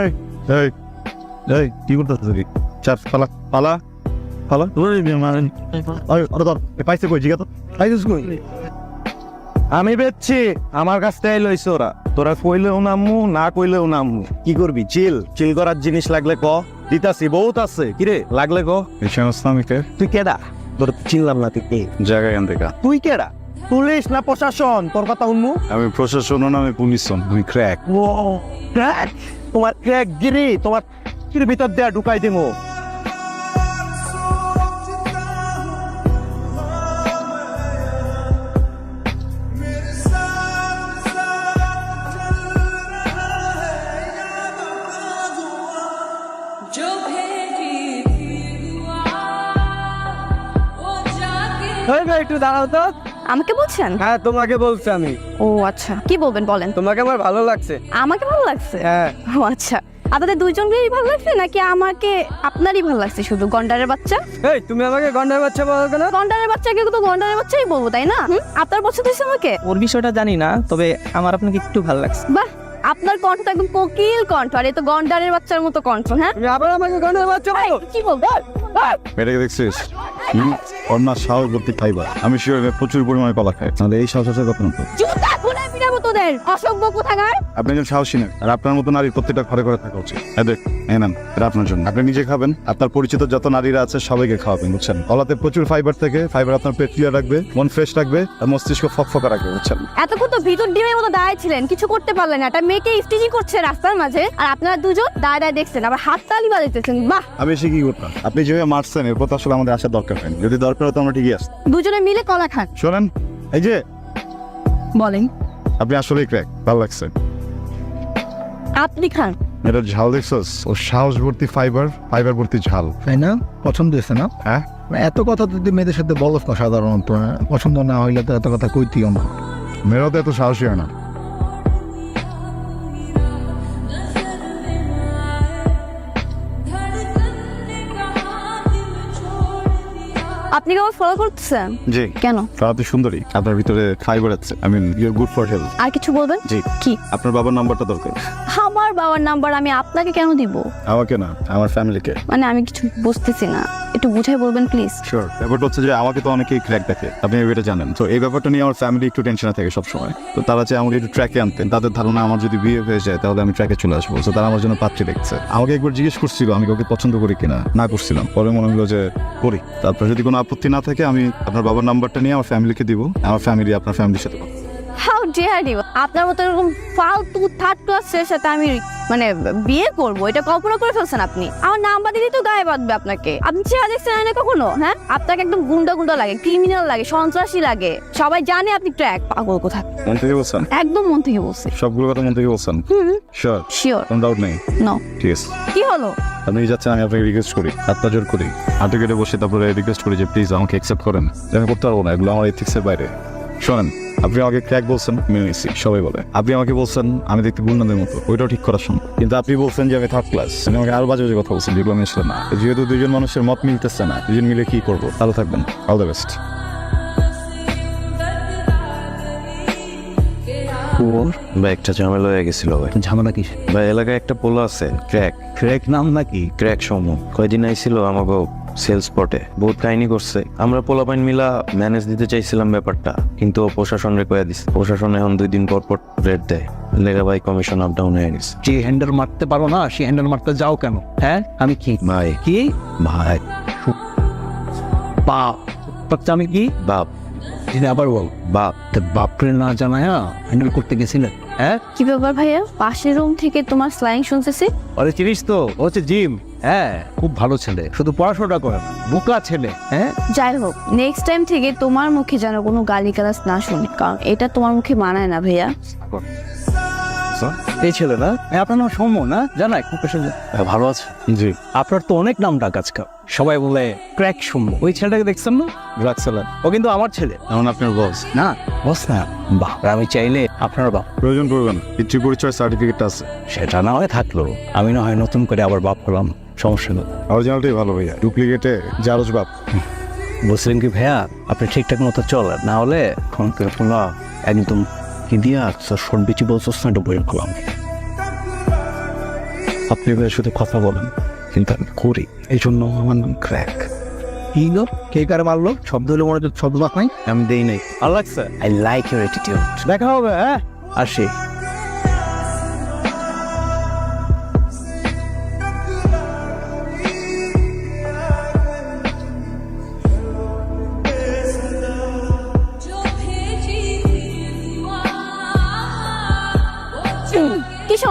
এই এই এই কি করতেছিস চার পালা পালা পালা। এ পাইছে কই? জিগা তো পাইছিস কই? আমি বেচছি আমার কাছ থেকে লইছে ওরা। তোরা কইলেও নামু না কইলেও নামু। কি করবি? চিল চিল করার জিনিস লাগলে ক। দিতাছি বহুত আছে। কিরে লাগলে ক? তুই কেডা? তোর চিনলাম না তুই কে। জায়গা এখান থেকে। তুই কেডা? পুলিশ না প্রশাসন? তোর কথা উনমু আমি প্রশাসন না আমি পুলিশ তুমি ক্র্যাক ও ক্র্যাক তোমার এক গিরি তোমার ভিতর দেয়া ঢুকাই দিমু। একটু দাঁড়াও তো। আমাকে বলছেন? হ্যাঁ তোমাকে বলছি আমি। ও আচ্ছা। কি বলবেন বলেন। তোমাকে আমার ভালো লাগছে। আমাকে ভালো লাগছে? হ্যাঁ। ও আচ্ছা। আপনাদের দুইজনকেই ভালো লাগছে নাকি আমাকে আপনারই ভালো লাগছে শুধু? গন্ডারের বাচ্চা? এই তুমি আমাকে গন্ডারের বাচ্চা বলো কেন? গন্ডারের বাচ্চাকে তো গন্ডারের বাচ্চাই বলব তাই না? আপনার পছন্দ হয়েছে আমাকে? ওর বিষয়টা জানি না তবে আমার আপনাকে একটু ভালো লাগছে। বাহ আপনার কণ্ঠ তো একদম কোকিল কণ্ঠ আর এ তো গন্ডারের বাচ্চার মতো কণ্ঠ হ্যাঁ? তুমি আবার আমাকে গন্ডারের বাচ্চা বলো। কি বলব মেয়েটাকে দেখছিস? ওর না সাহস করতে খাইবা আমি শিওর প্রচুর পরিমাণে কলা খাই। তাহলে এই সাহস আছে কথা মতো জুতা তোদের? অসভ্য কোথাকার? আপনি একজন সাহসী না আর আপনার মতো নারীর প্রত্যেকটা ঘরে ঘরে থাকা উচিত। এই দেখ এই নেন এটা আপনার জন্য। আপনি নিজে খাবেন আপনার পরিচিত যত নারীরা আছে সবাইকে খাওয়াবেন বুঝছেন? কলাতে প্রচুর ফাইবার থেকে ফাইবার আপনার পেট ক্লিয়ার রাখবে মন ফ্রেশ রাখবে আর মস্তিষ্ক ফকফকা রাখবে বুঝছেন? এতক্ষণ তো ভিতর ডিমের মতো দাঁড়ায় ছিলেন কিছু করতে পারলেন না। একটা মেয়েকে স্টেজি করছে রাস্তার মাঝে আর আপনারা দুজন দাঁড়ায় দাঁড়ায় দেখছেন আবার হাত তালি বাজাইতেছেন বাহ! আমি এসে কি করতাম? আপনি যেভাবে মারছেন এরপর তো আসলে আমাদের আসার দরকার হয়নি। যদি দরকার হতো আমরা ঠিকই আসতাম। দুজনে মিলে কলা খান। শোনেন এই যে বলেন। আপনি আসলেই ক্র্যাক ভালো লাগছে। আপনি খান। এটা ঝাল দেখছস? ও সাহস ভর্তি ফাইবার ফাইবার ভর্তি ঝাল। তাই না? পছন্দ হয়েছে না? হ্যাঁ। এত কথা তো মেয়েদের সাথে বলস না সাধারণত হ্যাঁ? পছন্দ না হইলে তো এত কথা কইতিও না। মেয়েরাও তো এত সাহসী হয় না। আপনি কি আমার ফলো করতেছেন? জি। কেন? আপনি সুন্দরী। আপনার ভিতরে ফাইবার আছে। I mean your good for health আর কিছু বলবেন? জি। কি? আপনার বাবার নাম্বারটা দরকার। আমার বাবার নাম্বার আমি আপনাকে কেন দিব? আমাকে না আমার ফ্যামিলিকে। মানে আমি কিছু বুঝতেছি না। একটু বুঝাই বলবেন প্লিজ? শিওর ব্যাপারটা হচ্ছে যে আমাকে তো অনেকেই ক্র্যাক দেখে। আপনি এটা জানেন। তো এই ব্যাপারটা নিয়ে আমার ফ্যামিলি একটু টেনশনে থাকে সবসময়। তো তারা চাই আমাকে একটু ট্র্যাকে আনতেন। তাদের ধারণা আমার যদি বিয়ে হয়ে যায় তাহলে আমি ট্র্যাকে চলে আসব। তো তারা আমার জন্য পাত্রী দেখছে। আমাকে একবার জিজ্ঞেস করছিল আমি কাউকে পছন্দ করি কিনা? না করছিলাম। পরে মনে হলো যে করি। তারপর যদি কোনো আপত্তি না থাকে আমি আপনার বাবার নাম্বারটা নিয়ে আমার ফ্যামিলিকে দিব। আমার ফ্যামিলি আপনার ফ্যামিলির সাথে। হাউ ডেয়ার ইউ আপনার মতো এরকম ফালতু থার্ড ক্লাসের সাথে আমি মানে বিয়ে করব এটা কল্পনা করে ফেলছেন আপনি। আমার নাম্বার দিলেই তো গায়ে বাঁধবে আপনাকে। আপনি চেহারা দেখছেন না কখনো হ্যাঁ? আপনাকে একদম গুন্ডা গুন্ডা লাগে ক্রিমিনাল লাগে সন্ত্রাসী লাগে। সবাই জানে আপনি ট্র্যাক পাগল কোথা মন থেকে বলছেন? একদম মন থেকে বলছি। সবগুলো কথা মন থেকে বলছেন? হুম। শিওর শিওর কোনো ডাউট নেই নো ঠিক আছে। কি হলো? আপনি যাচ্ছেন আমি আপনাকে রিকোয়েস্ট করি? হাতটা জোর করি। হাতে কেটে বসে তারপরে রিকোয়েস্ট করি যে প্লিজ আমাকে অ্যাকসেপ্ট করেন। আমি করতে পারব না এগুলো আমার এথিক্সের বাইরে। শোনেন আপনি আমাকে ক্র্যাক বলছেন মেনে নিচ্ছি সবাই বলে। আপনি আমাকে বলছেন আমি দেখতে গুন্ডাদের মতো ওইটাও ঠিক করা সম্ভব। কিন্তু আপনি বলছেন যে আমি থার্ড ক্লাস আপনি আমাকে আরও বাজে বাজে কথা বলছেন যেগুলো আমি আসলে না। যেহেতু দুজন মানুষের মত মিলতেছে না দুজন মিলে কি করব? ভালো থাকবেন অল দ্য বেস্ট ভাই একটা ঝামেলা হয়ে গেছিল ভাই। ঝামেলা কি ভাই এলাকায় একটা পোলো আছে ক্র্যাক ক্র্যাক নাম নাকি? ক্র্যাক সমূহ। কয়দিন আইছিল আমাকে সেল স্পটে বহুত কাহিনী করছে। আমরা পোলাপাইন মিলা ম্যানেজ দিতে চাইছিলাম ব্যাপারটা কিন্তু প্রশাসন রে কয়ে দিছে। প্রশাসন এখন দুই দিন পর পর রেট দেয়। লেগা ভাই কমিশন আপ ডাউন হয়ে গেছে। যে হ্যান্ডেল মারতে পারো না সে হ্যান্ডেল মারতে যাও কেন? হ্যাঁ? আমি কি? ভাই। কি? ভাই। বাপ। আমি কি? বাপ। এটা আবার বল বাপ তা বাপরে না জানায় হ্যান্ডেল করতে গেছিলেন হ্যাঁ? কি ব্যাপার ভাইয়া? পাশের রুম থেকে তোমার স্লাইং শুনতেছি? আরে চিনিস তো ও হচ্ছে জিম। হ্যাঁ খুব ভালো ছেলে। শুধু পড়াশোনা করে না বোকা ছেলে। হ্যাঁ? যাই হোক নেক্সট টাইম থেকে তোমার মুখে যেন কোনো গালি গালাজ না শুনি কারণ এটা তোমার মুখে মানায় না ভাইয়া। এই ছেলে না? হ্যাঁ, আপনার নাম সৌম্য না? জানাই খুব পেশা ভালো আছে। জি। আপনার তো অনেক নাম ডাক আজকাল। সবাই বলে ক্র্যাক সৌম্য। ওই ছেলেটাকে দেখছেন না? ড্রাগ সেলার ও কিন্তু আমার ছেলে। এমন আপনার বস। না বস না। আমি চাইলে আপনার বাপ। প্রয়োজন করবেন পিতৃ পরিচয় সার্টিফিকেটটা আছে। সেটা না হয় থাকল। আমি না হয় নতুন করে আবার বাপ হলাম। সমস্যা নেই। অরিজিনালটাই ভালো ভাইয়া। ডুপ্লিকেটে জারজ বাপ। বলছিলেন কি ভাইয়া আপনি ঠিকঠাক মতো চলেন। না হলে ফোন করে ফোনা একদম কি দিয়ে আচ্ছা বিচি বলছস না বই করলাম আপনি এবার শুধু কথা বলেন কিন্তু আমি করি এই জন্য আমার নাম ক্র্যাক। কি গো কে কারে মারলো? শব্দ হলে মনে হচ্ছে শব্দ নাই। আমি দেই নাই। ভালো লাগছে আই লাইক ইউর অ্যাটিটিউড দেখা হবে হ্যাঁ? আসি।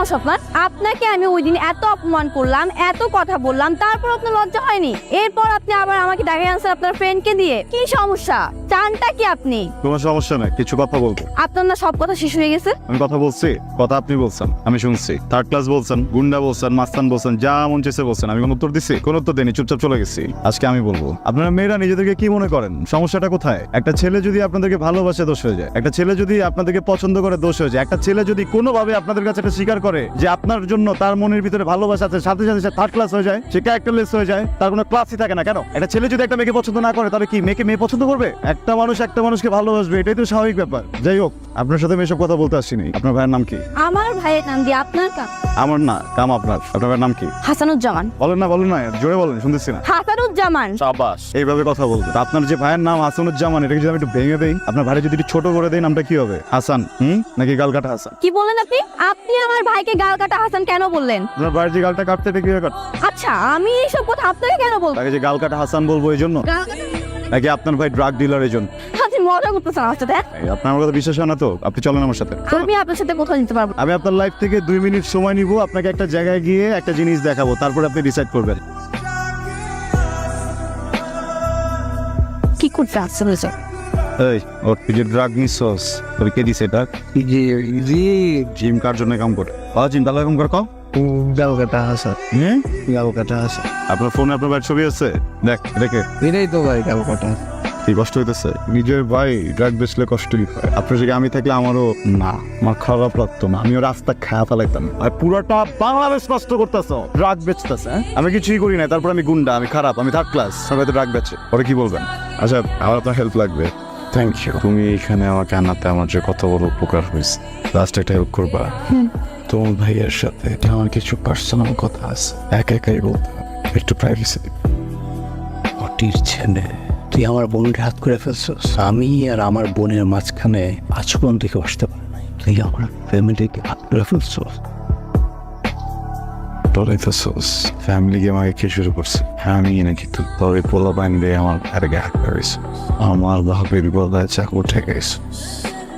আপনার আপনাকে আমি ওই দিন এত অপমান করলাম, এত কথা বললাম, তারপর আপনার লজ্জা হয়নি? এরপর আপনি আবার আমাকে ডাকে আনছেন আপনার ফ্রেন্ডকে দিয়ে, কি সমস্যা? চানটা কি আপনি? কোনো সমস্যা নাই কিছু কথা বলব। আপনার না সব কথা শেষ হয়ে গেছে? আমি কথা বলছি কথা আপনি বলছেন আমি শুনছি। থার্ড ক্লাস বলছেন গুন্ডা বলছেন মাস্তান বলছেন যা মন চেয়েছে বলছেন আমি কোনো উত্তর দিছি? কোন উত্তর দেনি চুপচাপ চলে গেছি। আজকে আমি বলব আপনারা মেয়েরা নিজেদেরকে কি মনে করেন? সমস্যাটা কোথায়? একটা ছেলে যদি আপনাদেরকে ভালোবাসে দোষ হয়ে যায়। একটা ছেলে যদি আপনাদেরকে পছন্দ করে দোষ হয়ে যায়। একটা ছেলে যদি কোনোভাবে আপনাদের কাছে এটা স্বীকার করে যে আপনার জন্য তার মনের ভিতরে ভালোবাসা আছে সাথে সাথে সে থার্ড ক্লাস হয়ে যায় সে ক্যারেক্টারলেস হয়ে যায় তার কোনো ক্লাসই থাকে না। কেন? একটা ছেলে যদি একটা মেয়েকে পছন্দ না করে তাহলে কি মেয়েকে মেয়ে পছন্দ করবে? একটা মানুষ একটা মানুষকে ভালোবাসবে এটাই তো স্বাভাবিক ব্যাপার। যাই হোক আপনার সাথে আমি এসব কথা বলতে আসছিনি আপনার ভাইয়ের নাম কি? আমার ভাইয়ের নাম দিয়ে আপনার কাম? আমার না কাম আপনার। আপনার ভাইয়ের নাম কি? হাসানুজ্জামান। বলেন না বলেন না জোরে বলেন শুনতেছি না। হাসানুজ্জামান। সাবাস। এইভাবে কথা বলব। তা আপনার যে ভাইয়ের নাম হাসানুজ্জামান এটাকে যদি আমি একটু ভেঙে দেই আপনার ভাইয়ের যদি একটু ছোট করে দেই নামটা কি হবে? হাসান হুম? নাকি গালকাটা হাসান? কি বললেন আপনি? আপনি আমার ভাইকে গালকাটা হাসান কেন বললেন? আপনার ভাইয়ের যে গালটা কাটতে এটা কি কাট আচ্ছা আমি এইসব কথা আপনাকে কেন বলব? তাকে যে গালকাটা হাসান বলব এই জন্য? গাল কাটা নাকি আপনার ভাই ড্রাগ ডিলার এই জন্য? আপনি মজা করতেছেন আমার সাথে? এই, আপনার আমার কথা বিশ্বাস হয় না তো? আপনি চলেন আমার সাথে। আমি আপনার সাথে কোথাও নিতে পারব আমি আপনার লাইফ থেকে দুই মিনিট সময় নিব আপনাকে একটা জায়গায় গিয়ে একটা জিনিস দেখাবো তারপর আপনি ডিসাইড করবেন। কি করতে আসছেন স্যার এই ওর তুই যে ড্রাগ নিছস তোর কে দিছে এটা? জি জি। জিম কার জন্য কাম করে? জিম তাহলে কাম কর হাসা হ্যাঁ হাসা আপনার ফোনে আপনার ছবি আছে? দেখ দেখে। এটাই তো ভাই কি কষ্ট হইতেছে। নিজের ভাই ড্রাগ বেচলে কষ্টই হয়। আপনার জায়গায় আমি থাকলে আমারও না আমার খারাপ লাগতো না। আমিও রাস্তা খায়া ফেলাইতাম। আর পুরোটা বাংলাদেশ কষ্ট করতেছ। ড্রাগ বেচতেছে হ্যাঁ? আমি কিছুই করি না তারপর আমি গুন্ডা আমি খারাপ আমি থার্ড ক্লাস সবাই তো ড্রাগ বেচে। পরে কি বলবেন? আচ্ছা আমার আপনার হেল্প লাগবে। থ্যাংক ইউ তুমি এখানে আমাকে আনাতে আমার যে কত বড় উপকার হয়েছে। লাস্ট একটা হেল্প করবা। তোমার ভাইয়ের সাথে আমার কিছু পার্সোনাল কথা আছে। একা একাই বলতে হবে। একটু প্রাইভেসি অটির ছেলে তুই আমার বোনকে হাত করে ফেলছিস? আমি আর আমার বোনের মাঝখানে আচরণ থেকে বসতে পারি তুই আমার ফ্যামিলিকে হাত করে ফেলছিস। ডরাইতেছোস ফ্যামিলি গেম আগে কে শুরু করছে। আমি নাকি তুই তবে পোলা বাইন দিয়ে আমার ঘরে গা করেছ। আমার বাপের গলায় চাকু ঠেকাইছ।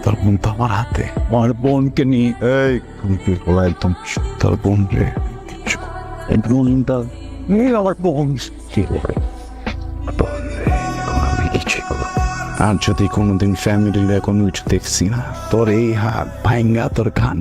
তোর বোন তো আমার হাতে। আমার বোনকে নিয়ে এই, তুমি বলা একদম তার বোন রে বোনটা আমার বোন। কি। আর যদি কোনোদিন ফ্যামিলির কোনো কিছু দেখছি না, তোর এই হাত ভাঙ্গা তোর কান